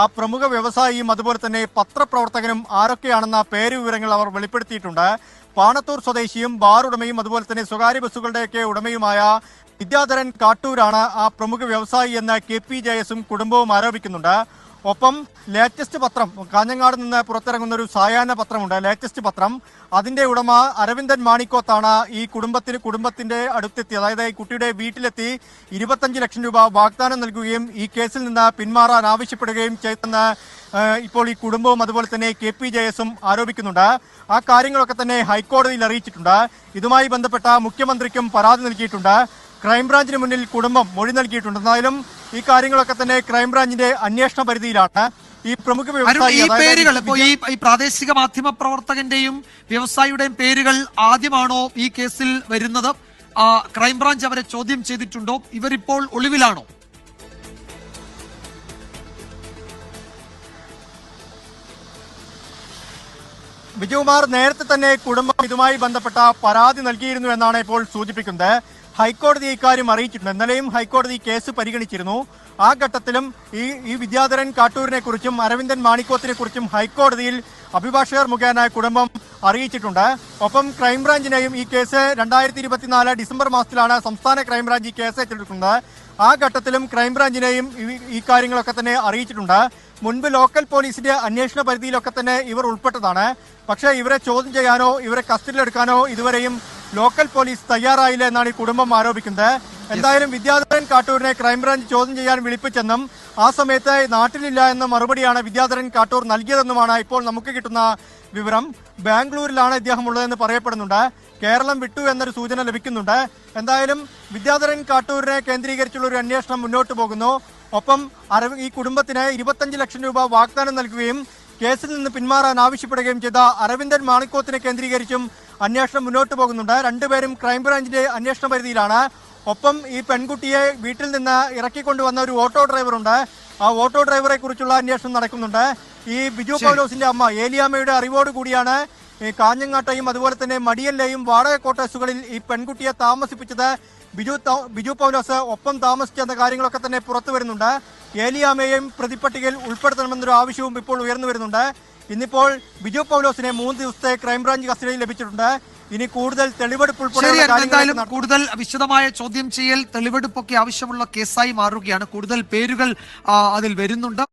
ആ പ്രമുഖ വ്യവസായിയും അതുപോലെ തന്നെ പത്രപ്രവർത്തകനും ആരൊക്കെയാണെന്ന പേര് വിവരങ്ങൾ അവർ വെളിപ്പെടുത്തിയിട്ടുണ്ട്. പാണത്തൂർ സ്വദേശിയും ബാർ ഉടമയും അതുപോലെ തന്നെ സ്വകാര്യ ബസ്സുകളുടെയൊക്കെ ഉടമയുമായ വിദ്യാധരൻ കാട്ടൂരാണ് ആ പ്രമുഖ വ്യവസായി എന്ന് കെ പി ജയസും കുടുംബവും ആരോപിക്കുന്നുണ്ട്. ഒപ്പം ലേറ്റസ്റ്റ് പത്രം കാഞ്ഞങ്ങാട് നിന്ന് പുറത്തിറങ്ങുന്ന ഒരു സായാഹ്ന പത്രമുണ്ട് ലേറ്റസ്റ്റ് പത്രം. അതിന്റെ ഉടമ അരവിന്ദൻ മാണിക്കോത്താണ് ഈ കുടുംബത്തിന് കുടുംബത്തിന്റെ അടുത്തെത്തി. അതായത് ഈ കുട്ടിയുടെ വീട്ടിലെത്തി. ഇരുപത്തഞ്ച് ലക്ഷം രൂപ വാഗ്ദാനം നൽകുകയും ഈ കേസിൽ നിന്ന് പിന്മാറാൻ ആവശ്യപ്പെടുകയും ചെയ്തെന്ന് ഇപ്പോൾ ഈ കുടുംബവും അതുപോലെ തന്നെ കെ പി ജയസും ആരോപിക്കുന്നുണ്ട്. ആ കാര്യങ്ങളൊക്കെ തന്നെ ഹൈക്കോടതിയിൽ അറിയിച്ചിട്ടുണ്ട്. ഇതുമായി ബന്ധപ്പെട്ട മുഖ്യമന്ത്രിക്കും പരാതി നൽകിയിട്ടുണ്ട്. ക്രൈംബ്രാഞ്ചിന് മുന്നിൽ കുടുംബം മൊഴി നൽകിയിട്ടുണ്ട്. എന്തായാലും ഈ കാര്യങ്ങളൊക്കെ തന്നെ ക്രൈംബ്രാഞ്ചിന്റെ അന്വേഷണ പരിധിയിലാണ്. ഈ പ്രമുഖ വ്യവസായി ഈ പേരുകൾ ഈ പ്രാദേശിക മാധ്യമ പ്രവർത്തകന്റെയും വ്യവസായിയുടെയും പേരുകൾ ആദ്യമാണോ ഈ കേസിൽ വരുന്നത്? ക്രൈംബ്രാഞ്ച് അവരെ ചോദ്യം ചെയ്തിട്ടുണ്ടോ? ഇവരിപ്പോൾ ഒളിവിലാണോ? വിജയകുമാർ നേരത്തെ തന്നെ കുടുംബം ഇതുമായി ബന്ധപ്പെട്ട പരാതി നൽകിയിരുന്നു എന്നാണ് ഇപ്പോൾ സൂചിപ്പിക്കുന്നത്. ഹൈക്കോടതി ഇക്കാര്യം അറിയിച്ചിട്ടുണ്ട്. ഇന്നലെയും ഹൈക്കോടതി കേസ് പരിഗണിച്ചിരുന്നു. ആ ഘട്ടത്തിലും ഈ ഈ വിദ്യാധരൻ കാട്ടൂരിനെ കുറിച്ചും അരവിന്ദൻ മാണിക്കോത്തിനെ കുറിച്ചും ഹൈക്കോടതിയിൽ അഭിഭാഷകർ മുഖേന കുടുംബം അറിയിച്ചിട്ടുണ്ട്. ഒപ്പം ക്രൈംബ്രാഞ്ചിനെയും ഈ കേസ് രണ്ടായിരത്തി ഇരുപത്തിനാല് ഡിസംബർ മാസത്തിലാണ് സംസ്ഥാന ക്രൈംബ്രാഞ്ച് ഈ കേസ് ഏറ്റെടുക്കുന്നത് ആ ഘട്ടത്തിലും ക്രൈംബ്രാഞ്ചിനെയും ഈ- കാര്യങ്ങളൊക്കെ തന്നെ അറിയിച്ചിട്ടുണ്ട്. മുൻപ് ലോക്കൽ പോലീസിന്റെ അന്വേഷണ പരിധിയിലൊക്കെ തന്നെ ഇവർ ഉൾപ്പെട്ടതാണ്. പക്ഷേ ഇവരെ ചോദ്യം ചെയ്യാനോ ഇവരെ കസ്റ്റഡിയിലെടുക്കാനോ ഇതുവരെയും ലോക്കൽ പോലീസ് തയ്യാറായില്ല എന്നാണ് ഈ കുടുംബം ആരോപിക്കുന്നത്. എന്തായാലും വിദ്യാധരൻ കാട്ടൂരിനെ ക്രൈംബ്രാഞ്ച് ചോദ്യം ചെയ്യാൻ വിളിപ്പിച്ചെന്നും ആ സമയത്ത് നാട്ടിലില്ല എന്ന മറുപടിയാണ് വിദ്യാധരൻ കാട്ടൂർ നൽകിയതെന്നുമാണ് ഇപ്പോൾ നമുക്ക് കിട്ടുന്ന വിവരം. ബാംഗ്ലൂരിലാണ് ഇദ്ദേഹം ഉള്ളതെന്ന് പറയപ്പെടുന്നുണ്ട്. കേരളം വിട്ടു എന്നൊരു സൂചന ലഭിക്കുന്നുണ്ട്. എന്തായാലും വിദ്യാധരൻ കാട്ടൂരിനെ കേന്ദ്രീകരിച്ചുള്ള ഒരു അന്വേഷണം മുന്നോട്ട് പോകുന്നു. ഒപ്പം അരവി ഈ കുടുംബത്തിന് ഇരുപത്തഞ്ച് ലക്ഷം രൂപ വാഗ്ദാനം നൽകുകയും കേസിൽ നിന്ന് പിന്മാറാൻ ആവശ്യപ്പെടുകയും ചെയ്ത അരവിന്ദൻ മാണിക്കോത്തിനെ കേന്ദ്രീകരിച്ചും അന്വേഷണം മുന്നോട്ട് പോകുന്നുണ്ട്. രണ്ടുപേരും ക്രൈംബ്രാഞ്ചിന്റെ അന്വേഷണ പരിധിയിലാണ്. ഒപ്പം ഈ പെൺകുട്ടിയെ വീട്ടിൽ നിന്ന് ഇറക്കിക്കൊണ്ടുവന്ന ഒരു ഓട്ടോ ഡ്രൈവറുണ്ട്. ആ ഓട്ടോ ഡ്രൈവറെ കുറിച്ചുള്ള അന്വേഷണം നടക്കുന്നുണ്ട്. ഈ ബിജു പൗലോസിന്റെ അമ്മ ഏലിയാമ്മയുടെ അറിവോട് കൂടിയാണ് ഈ കാഞ്ഞങ്ങാട്ടെയും അതുപോലെ തന്നെ മടിയലിലെയും വാടക കോട്ടേഴ്സുകളിൽ ഈ പെൺകുട്ടിയെ താമസിപ്പിച്ചത്. ബിജു ബിജു പൗലോസ് ഒപ്പം താമസിച്ചെന്ന കാര്യങ്ങളൊക്കെ തന്നെ പുറത്തു വരുന്നുണ്ട്. ഏലിയാമ്മയെയും പ്രതിപ്പട്ടികയിൽ ഉൾപ്പെടുത്തണമെന്നൊരു ആവശ്യവും ഇപ്പോൾ ഉയർന്നു വരുന്നുണ്ട്. ഇന്നിപ്പോൾ ബിജു പൗലോസിനെ മൂന്ന് ദിവസത്തെ ക്രൈംബ്രാഞ്ച് കസ്റ്റഡിയിൽ ലഭിച്ചിട്ടുണ്ട്. ഇനി കൂടുതൽ തെളിവെടുപ്പ് ശരി ഉൾപ്പെടെയുള്ള എന്തായാലും കൂടുതൽ വിശദമായ ചോദ്യം ചെയ്യൽ തെളിവെടുപ്പൊക്കെ ആവശ്യമുള്ള കേസായി മാറുകയാണ്. കൂടുതൽ പേരുകൾ അതിൽ വരുന്നുണ്ട്.